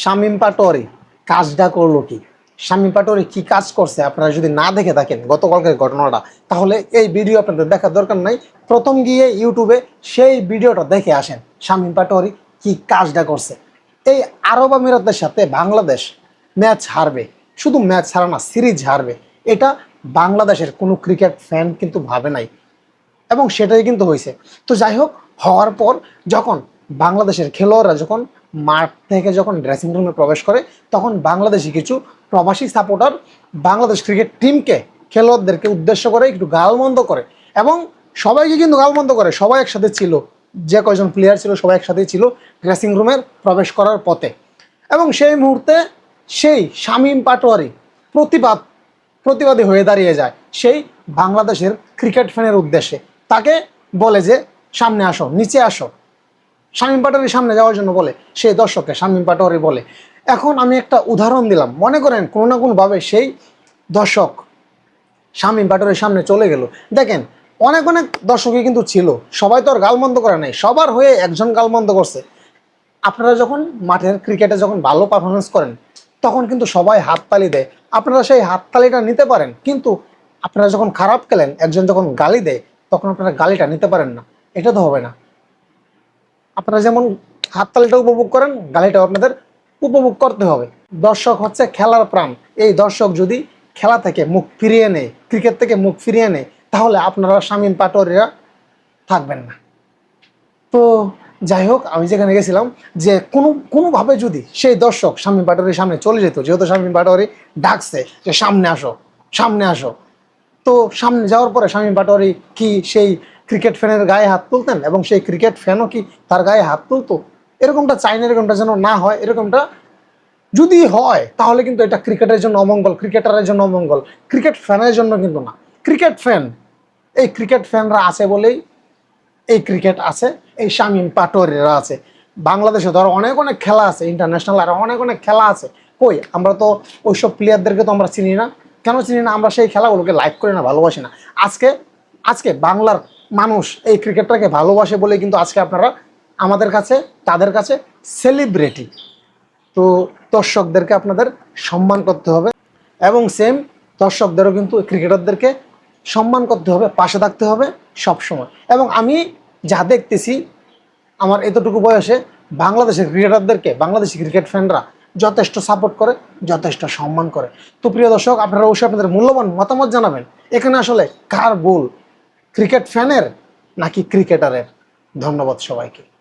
শামিম পাটোয়ারি, কাজটা করল কি? শামিম পাটোয়ারি কি কাজ করছে? আপনারা যদি না দেখে থাকেন গতকালকের ঘটনাটা, তাহলে এই ভিডিও আপনাদের দেখার দরকার নাই। প্রথম গিয়ে ইউটিউবে সেই ভিডিওটা দেখে আসেন শামিম পাটোয়ারি কি কাজটা করছে। এই আরব আমিরাতের সাথে বাংলাদেশ ম্যাচ হারবে। শুধু ম্যাচ হারা না, সিরিজ হারবে। এটা বাংলাদেশের কোনো ক্রিকেট ফ্যান কিন্তু ভাবে নাই। এবং সেটাই কিন্তু হয়েছে। তো যাই হোক, হওয়ার পর যখন বাংলাদেশের খেলোয়াড়রা যখন মাঠ থেকে যখন ড্রেসিং রুমে প্রবেশ করে, তখন বাংলাদেশি কিছু প্রবাসী সাপোর্টার বাংলাদেশ ক্রিকেট টিমকে খেলোয়াড়দেরকে উদ্দেশ্য করে একটু গালমন্দ করে এবং সবাইকে কিন্তু গালমন্দ করে। সবাই একসাথে ছিল, যে কয়জন প্লেয়ার ছিল সবাই একসাথেই ছিল ড্রেসিং রুমের প্রবেশ করার পথে। এবং সেই মুহূর্তে সেই শামীম পাটোয়ারি প্রতিবাদ, প্রতিবাদী হয়ে দাঁড়িয়ে যায় সেই বাংলাদেশের ক্রিকেট ফ্যানের উদ্দেশ্যে। তাকে বলে যে, সামনে আসো, নিচে আসো। শামীম পাটোয়ারির সামনে যাওয়ার জন্য বলে সেই দর্শককে শামীম পাটোয়ারি বলে। এখন আমি একটা উদাহরণ দিলাম। মনে করেন কোনো না কোনোভাবে সেই দর্শক শামীম পাটোয়ারির সামনে চলে গেল। দেখেন, অনেক অনেক দর্শকই কিন্তু ছিল। সবাই তো আর গালমন্দ করে নাই। সবার হয়ে একজন গালমন্দ করছে। আপনারা যখন মাঠের ক্রিকেটে যখন ভালো পারফরমেন্স করেন, তখন কিন্তু সবাই হাততালি দেয়। আপনারা সেই হাততালিটা নিতে পারেন, কিন্তু আপনারা যখন খারাপ খেলেন, একজন যখন গালি দেয়, তখন আপনারা গালিটা নিতে পারেন না। এটা তো হবে না। আপনারা যেমন হাততালিটা উপভোগ করেন, গালিটাও আপনাদের উপভোগ করতে হবে। দর্শক হচ্ছে খেলার প্রাণ। এই দর্শক যদি খেলা থেকে মুখ ফিরিয়ে নেয়, ক্রিকেট থেকে মুখ ফিরিয়ে নেয়, তাহলে আপনারা শামীম পাটোয়ারিরা থাকবেন না। তো যাই হোক, আমি যেখানে গেছিলাম যে কোনো, কোনোভাবে যদি সেই দর্শক শামীম পাটোয়ারির সামনে চলে যেত, যেহেতু শামীম পাটোয়ারি ডাকছে যে সামনে আসো সামনে আসো। তো সামনে যাওয়ার পরে শামীম পাটোয়ারি কি সেই ক্রিকেট ফ্যানের গায়ে হাত তুলতেন এবং সেই ক্রিকেট ফ্যানও কি তার গায়ে হাত তুলতো? এরকমটা চাই না এরকমটা যেন না হয়, এরকমটা যদি হয়, তাহলে কিন্তু এটা ক্রিকেটের জন্য অমঙ্গল, ক্রিকেটারের জন্য অমঙ্গল, ক্রিকেট ফ্যানের জন্য কিন্তু না। ক্রিকেট ফ্যান, এই ক্রিকেট ফ্যানরা আছে বলেই এই ক্রিকেট আছে, এই শামীম পাটোয়ারিরা আছে। বাংলাদেশে ধরো অনেক অনেক খেলা আছে ইন্টারন্যাশনাল আর অনেক অনেক খেলা আছে। কই, আমরা তো ওইসব প্লেয়ারদেরকে তো আমরা চিনি না। কেন চিনি না? আমরা সেই খেলাগুলোকে লাইক করি না, ভালোবাসি না। আজকে আজকে বাংলার মানুষ এই ক্রিকেটটাকে ভালোবাসে বলে কিন্তু আজকে আপনারা আমাদের কাছে, তাদের কাছে সেলিব্রিটি তো দর্শকদেরকে আপনাদের সম্মান করতে হবে এবং সেম দর্শকদেরও কিন্তু ক্রিকেটারদেরকে সম্মান করতে হবে, পাশে থাকতে হবে সব সময় এবং আমি যা দেখতেছি, আমার এতটুকু বয়সে বাংলাদেশের ক্রিকেটারদেরকে, বাংলাদেশি ক্রিকেট ফ্যানরা যথেষ্ট সাপোর্ট করে, যথেষ্ট সম্মান করে। তো প্রিয় দর্শক, আপনারা অবশ্যই আপনাদের মূল্যবান মতামত জানাবেন। এখানে আসলে কার ভুল? ক্রিকেট ফ্যানের নাকি ক্রিকেটারের? ধন্যবাদ সবাইকে।